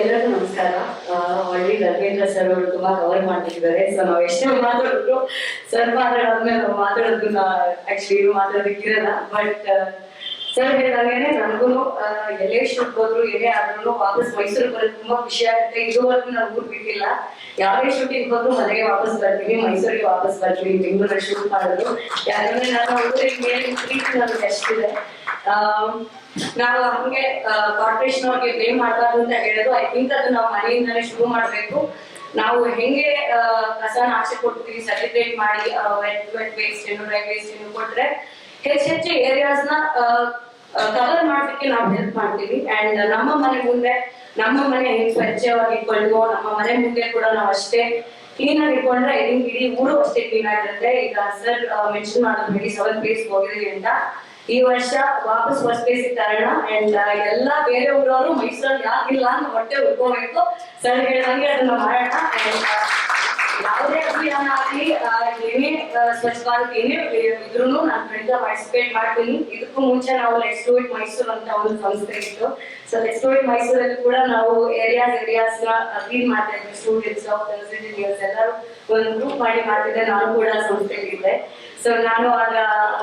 ಎಲ್ಲರಿಗೂ ನಮಸ್ಕಾರ. Already Dharmendra sir ಅವರು ತುಂಬಾ ಕವರ್ ಮಾಡ್ತಿದ್ದಾರೆ. ಸೊ ನಾವು ಎಷ್ಟೇ ಮಾತಾಡಿದ್ರು ಸರ್ ಮಾತಾಡಾದ್ಮೇಲೆ ನಾವು ಮಾತಾಡೋದು ಆಕ್ಚುಲಿ ಮಾತಾಡೋದಕ್ಕಿರಲ್ಲ. ಬಟ್ ಸರ್ ಹೇಳಿದಾಗೇನೆ ನನಗೂ ಎಲ್ಲೇ ಶೂಟ್ ಹೋದ್ರು ಏನೇ ಆದ್ರೂ ವಾಪಸ್ ಮೈಸೂರು ಬರೋದು ತುಂಬಾ ಖುಷಿ ಆಗುತ್ತೆ. ಇದುವರೆಗೂ ನಾನು ಊರ್ ಬಿಟ್ಟಿಲ್ಲ. ಯಾವೇ ಶೂಟಿಂಗ್ ಹೋದ್ರು ಮನೆಗೆ ವಾಪಸ್ ಬರ್ತೀನಿ ಮೈಸೂರಿಗೆ ವಾಪಸ್ ಬರ್ತೀವಿ, ಬೆಂಗಳೂರಲ್ಲಿ ಶೂಟ್ ಮಾಡೋದು. ಯಾಕಂದ್ರೆ ನಾನು ಊರಿಗೆ ಮೇಲೆ ಪ್ರೀತಿ ನನಗೆ ಅಷ್ಟಿದೆ. ನಾವು ಹಂಗೆ ಕಾರ್ಪೊರೇಷನ್ ಅವ್ರಿಗೆ ಪೇ ಮಾಡಬಾರ್ದು ಅಂತ ಹೇಳೋದು ಐ ಅದು ನಾವು ಮನೆಯಿಂದಲೇ ಶುರು ಮಾಡಬೇಕು. ನಾವು ಹೆಂಗೆ ಕಸನ ಆಚೆ ಕೊಡ್ತೀವಿ ಸೆಲೆಬ್ರೇಟ್ ಮಾಡಿ ವೆಟ್ ವೇಸ್ಟ್ ಏನು ಡ್ರೈ ವೇಸ್ಟ್ ಏನು ಕೊಟ್ರೆ, ಹೆಚ್ಚು ಹೆಚ್ಚು ಏರಿಯಾಸ್ನ ಕವರ್ ಮಾಡ್ಲಿಕ್ಕೆ ನಾವು ಹೆಲ್ಪ್ ಮಾಡ್ತೀವಿ. ಅಂಡ್ ನಮ್ಮ ಮನೆ ಮುಂದೆ, ನಮ್ಮ ಮನೆ ಹೆಂಗ್ ಸ್ವಚ್ಛವಾಗಿ ಕೊಳ್ಳುವ ನಮ್ಮ ಮನೆ ಮುಂದೆ ಕೂಡ ನಾವು ಅಷ್ಟೇ ಕ್ಲೀನ್ ಆಗಿ ಇಟ್ಕೊಂಡ್ರೆ ಥಿಂಕ್ ಇಡೀ ಊರು ಅಷ್ಟೇ ಕ್ಲೀನ್ ಆಗಿರುತ್ತೆ. ಈಗ ಸರ್ ಮೆನ್ಷನ್ ಮಾಡೋದು ಹೇಳಿ ಸೆವೆನ್ ಪ್ಲೇಸ್ ಹೋಗಿದೀವಿ ಅಂತ. ಈ ವರ್ಷ ವಾಪಸ್ ಫಸ್ಟ್ ಪ್ಲೇಸ್ ತರೋಣ. ಅಂಡ್ ಎಲ್ಲ ಬೇರೆ ಊರವರು ಮೈಸೂರಲ್ಲಿ ಯಾಕಿಲ್ಲ ಅಂತ ಹೊಟ್ಟೆ ಉಳ್ಕೋಬೇಕು ಸರ್ ಹೇಳ್ದಂಗೆ ಅದನ್ನ ಮಾಡೋಣ. ಸ್ವಚ್ಛ ಭಾರತ್ ಏನೇ ಇದ್ರೂ ನಾನು ಖಂಡಿತ ಪಾರ್ಟಿಸಿಪೇಟ್ ಮಾಡ್ತೀನಿ. ಇದಕ್ಕೂ ಮುಂಚೆ ನಾವು ಲೆಟ್ಸ್ ಡೂ ಇಟ್ ಮೈಸೂರು ಅಂತ ಒಂದು ಸಂಸ್ಥೆ ಇತ್ತು. ಸೊ ಲೆಟ್ಸ್ ಡೂ ಇಟ್ ಮೈಸೂರಲ್ಲಿ ಕೂಡ ನಾವು ಏರಿಯಾಸ್ ಏರಿಯಾಸ್ನ ಕ್ಲೀನ್ ಮಾಡ್ತಾ ಇದ್ವಿ ಸ್ಟೂಡೆಂಟ್ಸ್ ಎಲ್ಲರೂ ಒಂದು ಗ್ರೂಪ್ ಮಾಡಿ ಮಾಡ್ತಿದ್ದೆ ನಾನು ಕೂಡ ಸಂಸ್ಥೆಗಿದ್ದೆ ಸೊ ನಾನು ಆಗ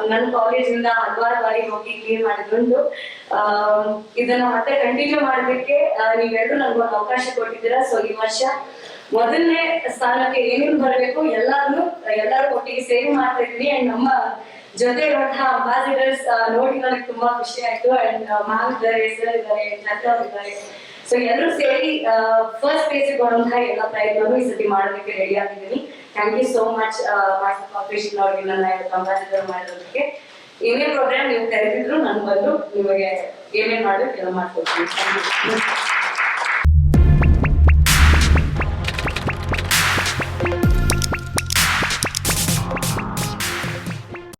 ನನ್ನ ಕಾಲೇಜಿಂದ ಹಲವಾರು ಬಾರಿ ಹೋಗಿ ಕ್ಲೀನ್ ಆ, ಇದನ್ನ ಮತ್ತೆ ಕಂಟಿನ್ಯೂ ಮಾಡೋದಕ್ಕೆ ನೀವೆಲ್ಲರೂ ನನ್ಗೊಂದು ಅವಕಾಶ ಕೊಟ್ಟಿದ್ದೀರಾ. ಸೊ ಈ ವರ್ಷ ಮೊದಲನೇ ಸ್ಥಾನಕ್ಕೆ ಏನೇನು ಬರಬೇಕು ಎಲ್ಲಾರು ಎಲ್ಲರೂ ಸೇರಿ ಮಾಡ್ತಾ ಇದ್ವಿ ಅಂಡ್ ನಮ್ಮ ಜೊತೆ ಇರುವಂತಹ ಅಂಬಾಸಿಡರ್ಸ್ ನೋಡಿ ನನಗೆ ತುಂಬಾ ಖುಷಿ ಆಯ್ತು. ಅಂಡ್ ಮ್ಯಾಮ್ ಇದ್ದಾರೆ ಸರ್ ಇದ್ದಾರೆ ಲತಾ ಇದ್ದಾರೆ. ಸೊ ಎಲ್ಲರೂ ಸೇರಿ ಫಸ್ಟ್ ಪ್ಲೇಸ್ ಬರುವಂತಹ ಎಲ್ಲ ಪ್ರಯತ್ನವನ್ನು ಈ ಸತಿ ಮಾಡೋದಕ್ಕೆ ರೆಡಿ ಆಗಿದ್ದೀನಿ. Thank you so much corporation ಅವರಿಗೆ ನನ್ನ ಅಂಬಾಸಿಡರ್ ಮಾಡಿರೋದಕ್ಕೆ. ಏನೇ ಪ್ರೋಗ್ರಾಮ್ ನೀವು ಕರೆದಿದ್ರು ನಾನು ಬಂದು ನಿಮಗೆ ಏನೇನ್ ಮಾಡೋದು ಎಲ್ಲ ಮಾಡ್ಕೊಡ್ತೀನಿ.